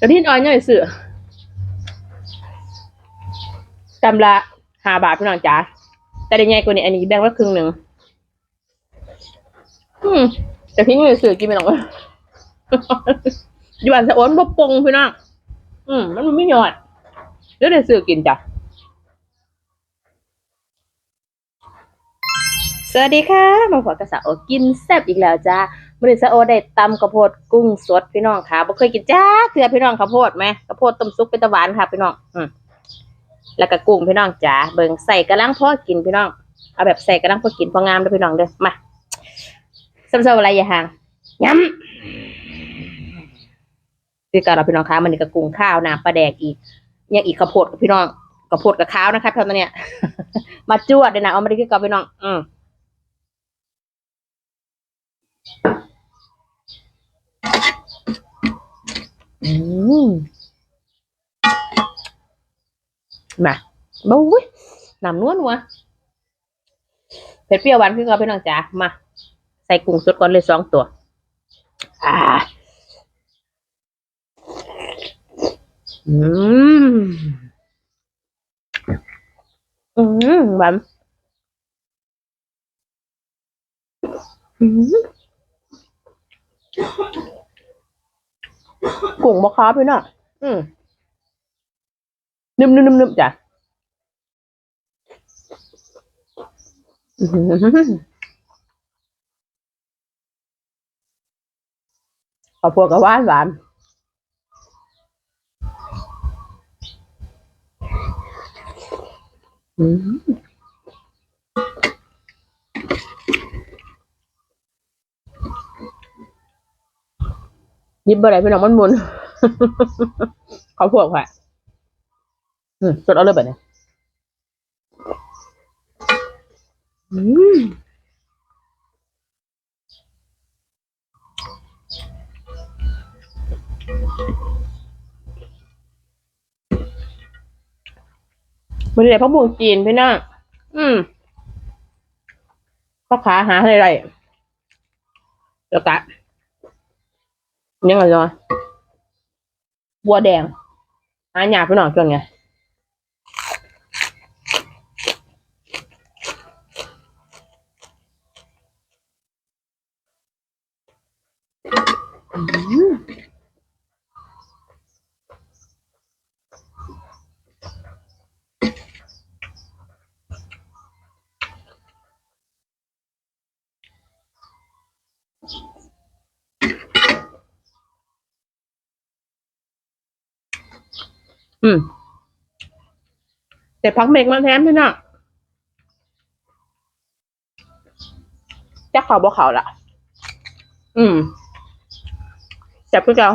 กระทินออยเนี่ยสื่อกำละห้าบาทพี่น้องจ๋าแต่ได้ใหญ่กว่านี้อันนี้แบ่งไว้ครึ่งหนึ่งอืมแต่พี่ยังสื่อกินไม่หรอกอยู่บ้านสะโอนบ่ปงพี่น้องอืมมันไม่หยอดเดี๋ยวได้สื่อกินจ้ะสวัสดีค่ะ มาพบกับสาวกินแซ่บอีกแล้วจ้า มื่อนี้สโอได้ตำข้าวโพดกุ้งสดพี่น้องค่ะบ่เคยกินจ้าเถื่อพี่น้องข้าวโพดไหมข้าวโพดต้มซุปเป็นตะหวานค่ะพี่น้อง อืมแล้วก็กุ้งพี่น้องจ๋าเบิ่งใส่กระลังพอกินพี่น้อง เอาแบบใส่กระลังพอกินพองามเด้อพี่น้องเด้อมาซ้ำๆอะไรอย่าห่างย้ำคือกันเราพี่น้องคะมันนี่ก็กุ้งข้าวน้ำปลาแดกอีกยังอีกข้าวโพดกับพี่น้องข้าวโพดกับข้าวนะคะตอนนี้มาจวดเลยนะเอามาได้คือกับพี่น้อง อืม มมาบ้อุ้ยน้ำนวลนัวเผ็ดเปรี้ยวหวานคือกับพี่น้องจ๋ามา ใส่กุ้งสดก่อนเลยสองตัว อ่า อืม อืมหวานอืม กุ้งมะขามพี่น้องอืมนึมนึมนึมนึมจ้ะอื้อหือข้าวโพดกับหวานหวานอืม ยิบอะไรพี่น้องมันมุนเข้าวโพดค่ะอืมสดเอาเลยแบบนี้อืมมันเลยพะม่วงจีนพี่น้าอืมพ่อขาหาอะไรไรแล้วกะ ยังไงจ๊ะบัวแดงอาหยาบไปหน่อยจนไง อืม แต่พักเมกมาแทนพี่น้องจะเขาบ่เขาละอืมจับพี่เจ้า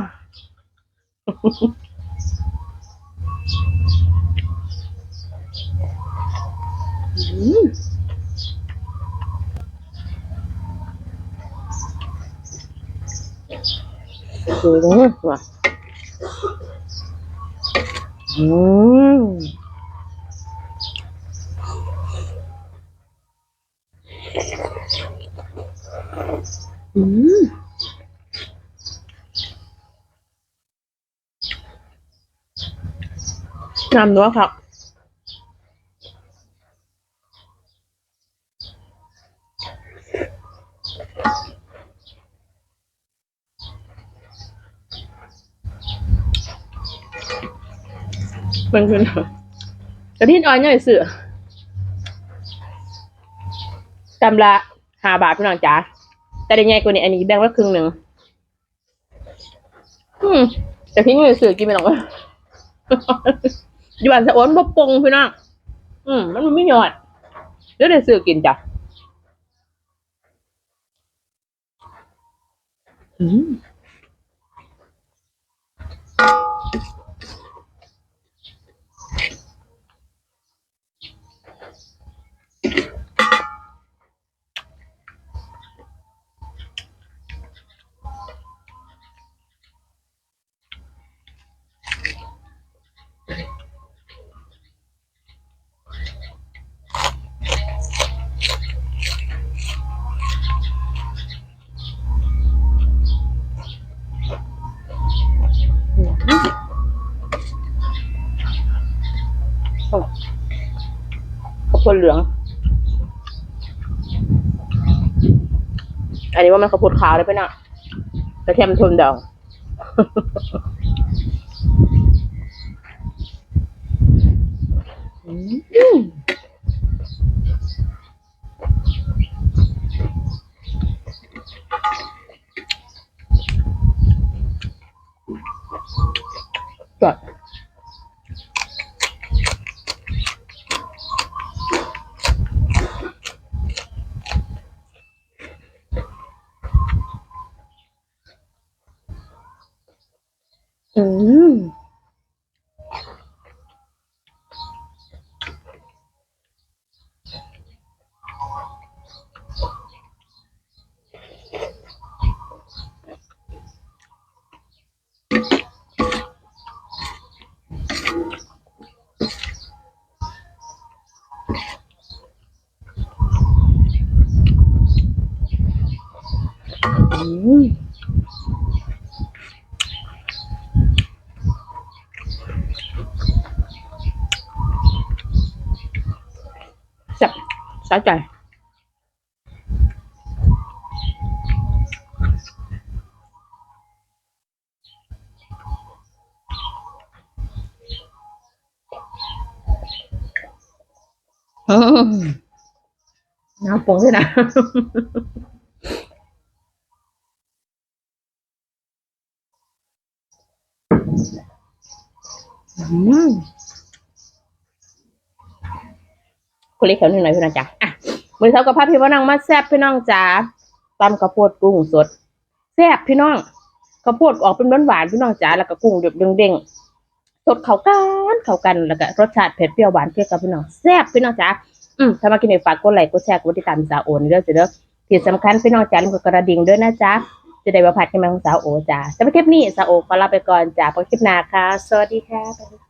อืมดูตรงนี้ว่ะ อืมอืมน้ำนัวครับ มันคือกระทินออยเนี่ยเสือกำละห้าบาทพี่น้องจ๋าแต่ได้ใหญ่กว่านี้อันนี้แบ่งไว้ครึ่งหนึ่งอืมแต่พี่ยังเสือกินไม่หรอกอยู่บ้านสะโอนบ่ปงพี่น้องอืมมันไม่หยอดเดี๋ยวได้เสือกินจ้ะอืม คนเหลือง อันนี้ว่ามันข้าวโพดขาวเลยไปะเนาะกระเทียมทุนดองจอด อืมอืมแซ่ บสะใจอืมน้ำปรุงด้วยนะ อืม คนเล็กแถวหนึ่งหน่อยพี่น้องจ๋าอะมือเท้ากับภาพี่ว่านังมาแซ่บพี่น้องจ๋าตำข้าวโพดกุ้งสดแซ่บพี่น้องข้าวโพดออกเป็นหวานๆพี่น้องจ๋าแล้วก็กุ้งเด้งเด้งๆสดเข้ากันเข้ากันแล้วก็รสชาติเผ็ดเปรี้ยวหวานเคี่ยวกับพี่น้องแซ่บพี่น้องจ๋าอืมถ้ามากินในฝากกดไลค์กดแชร์กดติดตามสาวโอนเด้อจ้ะเด้อที่สำคัญพี่น้องจ๋าลืมกดกระดิ่งด้วยนะจ๊ะจะได้มาผัดกันมาของสาวโอจ้าสำหรับคลิปนี้สาวโอขอลาไปก่อนจ้าพบคลิปหน้าค่ะ สวัสดีค่ะ